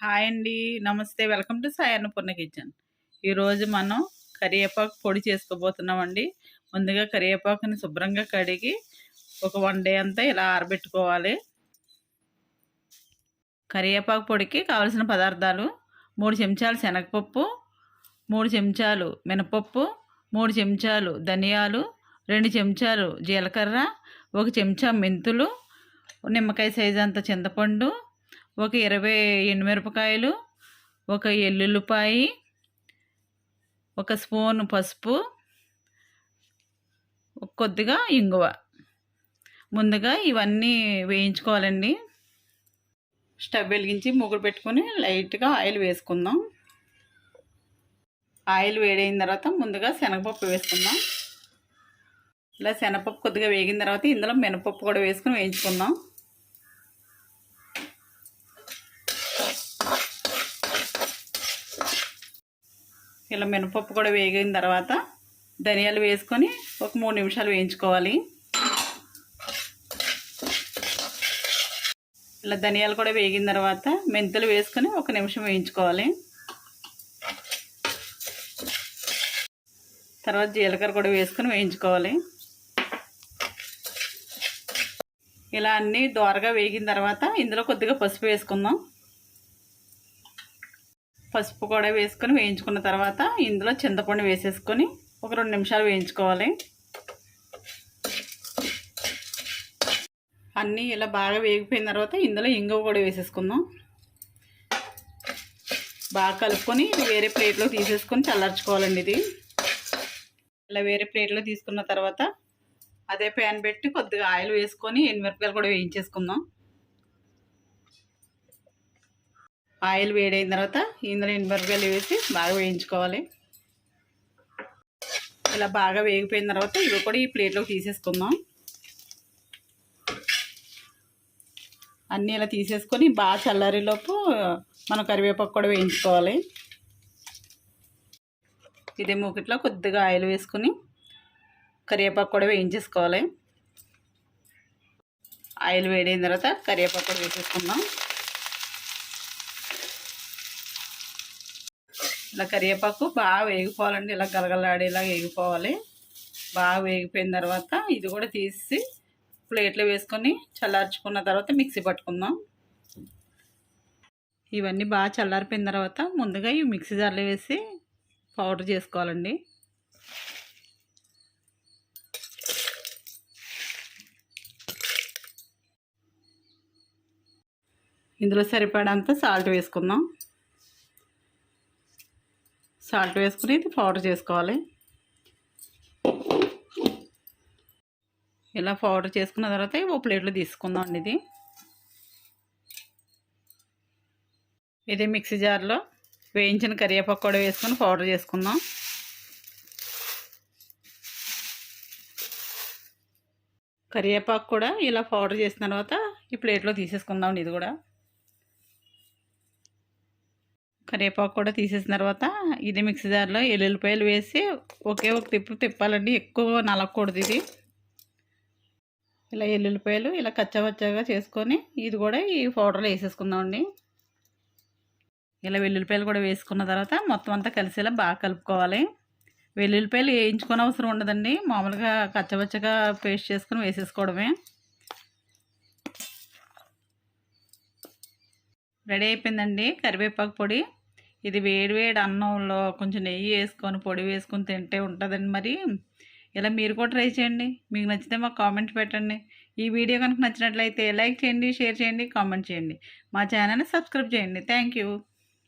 Hi అండి. నమస్తే. Welcome to Sai Annapurna kitchen. ఈరోజు మనం కరివేపాకు పొడి చేసుకోబోతున్నామండి. ముందుగా కరివేపాకుని శుభ్రంగా కడిగి ఒక వన్ డే అంతా ఇలా ఆరబెట్టుకోవాలి. కరివేపాకు పొడికి కావలసిన పదార్థాలు మూడు చెంచాలు శనగపప్పు మూడు చెంచాలు మినపప్పు మూడు చెంచాలు ధనియాలు రెండు చెంచాలు జీలకర్ర ఒక చెంచా మెంతులు నిమ్మకాయ సైజు అంత చింతపండు ఒక ఇరవై ఎండుమిరపకాయలు ఒక ఎల్లుల్లిపాయి ఒక స్పూన్ పసుపు కొద్దిగా ఇంగువ. ముందుగా ఇవన్నీ వేయించుకోవాలండి. స్టవ్ వెలిగించి మూగుడు పెట్టుకొని లైట్గా ఆయిల్ వేసుకుందాం. ఆయిల్ వేడైన తర్వాత ముందుగా శనగపప్పు వేసుకుందాం. ఇలా శనగపప్పు కొద్దిగా వేగిన తర్వాత ఇందులో మినపప్పు కూడా వేసుకుని వేయించుకుందాం. ఇలా మినపప్పు కూడా వేగిన తర్వాత ధనియాలు వేసుకొని ఒక మూడు నిమిషాలు వేయించుకోవాలి. ఇలా ధనియాలు కూడా వేగిన తర్వాత మెంతులు వేసుకొని ఒక నిమిషం వేయించుకోవాలి. తర్వాత జీలకర్ర కూడా వేసుకొని వేయించుకోవాలి. ఇలా అన్నీ దోరగా వేగిన తర్వాత ఇందులో కొద్దిగా పసుపు వేసుకుందాం. పసుపు కూడా వేసుకొని వేయించుకున్న తర్వాత ఇందులో చింతపండు వేసేసుకొని ఒక రెండు నిమిషాలు వేయించుకోవాలి. అన్నీ ఇలా బాగా వేగిపోయిన తర్వాత ఇందులో ఇంగువ కూడా వేసేసుకుందాం. బాగా కలుపుకొని వేరే ప్లేట్లో తీసేసుకొని చల్లార్చుకోవాలండి ఇది. ఇలా వేరే ప్లేట్లో తీసుకున్న తర్వాత అదే ప్యాన్ పెట్టి కొద్దిగా ఆయిల్ వేసుకొని ఎనిమిరపకాయలు కూడా వేయించేసుకుందాం. ఆయిల్ వేడైన తర్వాత ఇందులో ఎండుమిరపకాయలు వేసి బాగా వేయించుకోవాలి. ఇలా బాగా వేగిపోయిన తర్వాత ఇవి కూడా ఈ ప్లేట్లోకి తీసేసుకుందాం. అన్నీ ఇలా తీసేసుకొని బాగా చల్లారేలోపు మనం కరివేపాకు కూడా వేయించుకోవాలి. ఇదే మూకిట్లో కొద్దిగా ఆయిల్ వేసుకొని కరివేపాకు కూడా వేయించేసుకోవాలి. ఆయిల్ వేడైన తర్వాత కరివేపాకు కూడా వేసేసుకుందాం. ఇలా కరివేపాకు బాగా వేగిపోవాలండి. ఇలా గలగలాడేలా వేగిపోవాలి. బాగా వేగిపోయిన తర్వాత ఇది కూడా తీసి ప్లేట్లో వేసుకొని చల్లార్చుకున్న తర్వాత మిక్సీ పట్టుకుందాం. ఇవన్నీ బాగా చల్లారిపోయిన తర్వాత ముందుగా ఈ మిక్సీ జార్లో వేసి పౌడర్ చేసుకోవాలండి. ఇందులో సరిపడంత సాల్ట్ వేసుకుందాం. సాల్ట్ వేసుకుని ఇది పౌడర్ చేసుకోవాలి. ఇలా పౌడర్ చేసుకున్న తర్వాత ఓ ప్లేట్లో తీసుకుందాం ఇది. ఇది మిక్సీ జార్లో వేయించిన కరివేపాకు కూడా వేసుకొని పౌడర్ చేసుకుందాం. కరివేపాకు కూడా ఇలా పౌడర్ చేసిన తర్వాత ఈ ప్లేట్లో తీసేసుకుందాం ఇది కూడా. కరివేపాకు కూడా తీసేసిన తర్వాత ఇది మిక్సీ జార్లో ఎల్లుల్లిపాయలు వేసి ఒకే ఒక తిప్పు తిప్పాలండి. ఎక్కువ నలగకూడదు ఇది. ఇలా ఎల్లుల్లిపాయలు ఇలా కచ్చవచ్చగా చేసుకొని ఇది కూడా ఈ పౌడర్లో వేసేసుకుందామండి. ఇలా వెల్లుల్లిపాయలు కూడా వేసుకున్న తర్వాత మొత్తం అంతా కలిసేలా బాగా కలుపుకోవాలి. వెల్లుల్లిపాయలు వేయించుకొని అవసరం ఉండదండి. మామూలుగా కచ్చవచ్చగా పేస్ట్ చేసుకుని వేసేసుకోవడమే. రెడీ అయిపోయిందండి కరివేపాకు పొడి. ఇది వేడి వేడి అన్నంలో కొంచెం నెయ్యి వేసుకొని పొడి వేసుకొని తింటే ఉంటుందండి మరి. ఇలా మీరు కూడా ట్రై చేయండి. మీకు నచ్చితే మాకు కామెంట్ పెట్టండి. ఈ వీడియో కనుక నచ్చినట్లయితే లైక్ చేయండి షేర్ చేయండి కామెంట్ చేయండి. మా ఛానల్ని సబ్స్క్రైబ్ చేయండి. Thank you.